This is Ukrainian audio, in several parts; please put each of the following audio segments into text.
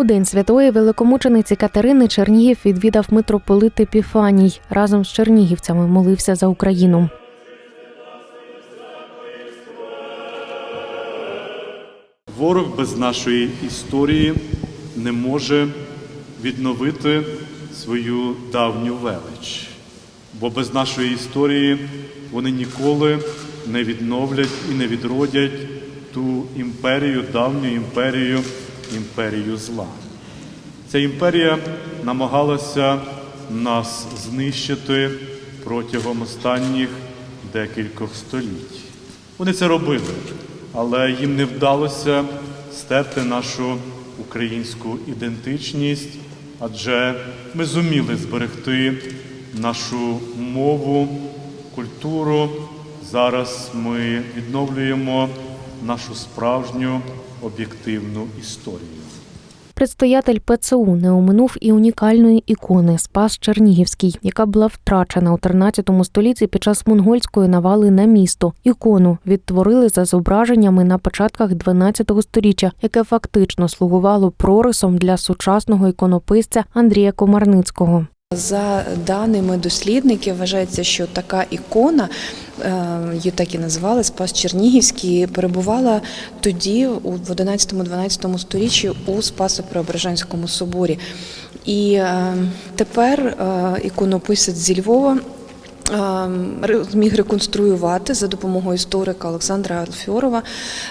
У день святої великомучениці Катерини Чернігів відвідав митрополит Епіфаній. Разом з чернігівцями молився за Україну. Ворог без нашої історії не може відновити свою давню велич, бо без нашої історії вони ніколи не відновлять і не відродять ту імперію, давню імперію, імперію зла. Ця імперія намагалася нас знищити протягом останніх декількох століть. Вони це робили, але їм не вдалося стерти нашу українську ідентичність, адже ми зуміли зберегти нашу мову, культуру. Зараз ми відновлюємо нашу справжню об'єктивну історію. Предстоятель ПЦУ не оминув і унікальної ікони Спас Чернігівський, яка була втрачена у 13 столітті під час монгольської навали на місто. Ікону відтворили за зображеннями на початках 12 століття, яке фактично слугувало прорисом для сучасного іконописця Андрія Комарницького. За даними дослідників, вважається, що така ікона, е, її так і називали Спас Чернігівський, перебувала тоді, у- в 11-12 сторіччі у Спасо-Преображенському соборі. І е, тепер е, іконописець зі Львова зміг реконструювати за допомогою історика Олександра Алфьорова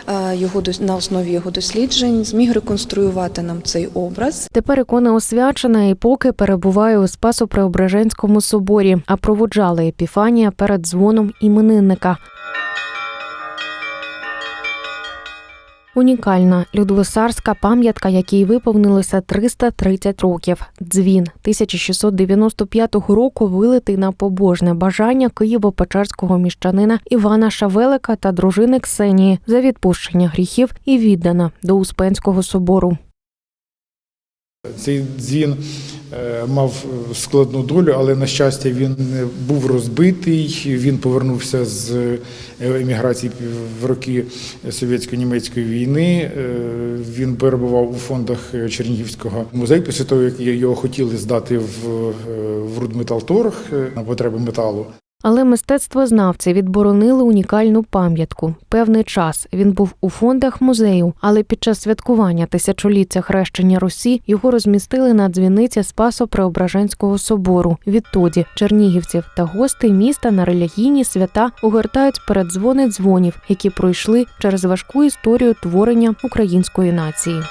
е, його на основі його досліджень, зміг реконструювати нам цей образ. Тепер ікона освячена і поки перебуває у Спасо-Преображенському соборі, а проводжали епіфанія перед дзвоном іменинника. Унікальна людвосарська пам'ятка, якій виповнилося 330 років. Дзвін 1695 року вилитий на побожне бажання Києво-Печерського міщанина Івана Шавелика та дружини Ксенії за відпущення гріхів і віддана до Успенського собору. Цей дзвін мав складну долю, але на щастя він був розбитий. Він повернувся з е, еміграції в роки совєтсько-німецької війни. Е, Він перебував у фондах Чернігівського музею після того, як його хотіли здати в, е, Рудметалторг е, на потреби металу. Але мистецтвознавці відборонили унікальну пам'ятку. Певний час він був у фондах музею, але під час святкування тисячоліття хрещення Русі його розмістили на дзвіниці Спасо-Преображенського собору. Відтоді чернігівців та гостей міста на релігійні свята огортають передзвони дзвонів, які пройшли через важку історію творення української нації.